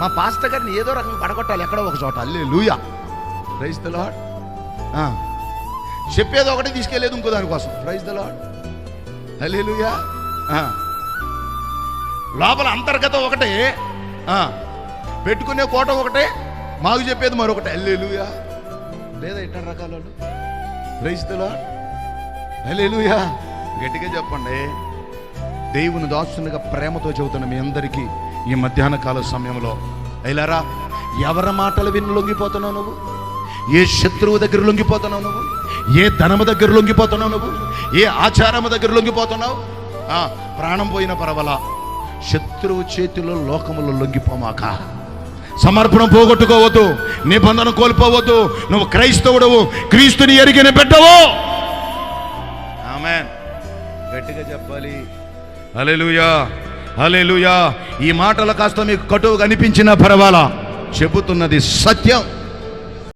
మా పాస్టర్ గారిని ఏదో రకంగా పడగొట్టాలి ఎక్కడో ఒక చోట. అల్లే లూయా ప్రైజ్ ద లాడ్ చెప్పేది ఒకటి తీసుకెళ్ళేదు ఇంకో దానికోసం ప్రైజ్ ద లాడ్ అల్లే లూయా లోపల అంతర్గతం ఒకటే. పెట్టుకునే కోట ఒకటే. మాకు చెప్పేది మరొకటి. అల్లెలుయా లేదా ఇట్ట రకాల? ప్రైజ్ ద లాడ్ హల్లెలూయా గట్టిగా చెప్పండి. దేవుని దాసునిగా ప్రేమతో చెబుతున్న మీ అందరికీ ఈ మధ్యాహ్న కాల సమయంలో. అయిలారా ఎవరి మాటలు విని లొంగిపోతున్నావు నువ్వు? ఏ శత్రువు దగ్గర లొంగిపోతున్నావు నువ్వు? ఏ ధనము దగ్గర లొంగిపోతున్నావు నువ్వు? ఏ ఆచారము దగ్గర లొంగిపోతున్నావు? ఆ, ప్రాణం పోయిన పర్వాలా? శత్రువు చేతిలో లోకములో లొంగిపోమాక. సమర్పణ పోగొట్టుకోవద్దు నిబంధన కోల్పోవద్దు నువ్వు క్రైస్తవుడవు క్రీస్తుని ఎరిగిన బిడ్డవు. ఆమెన్. గట్టిగా చెప్పాలి. అలెలుయా అలెలుయా ఈ మాటలు కాస్త మీకు కటువుగా అనిపించినా పర్వాలా? చెబుతున్నది సత్యం.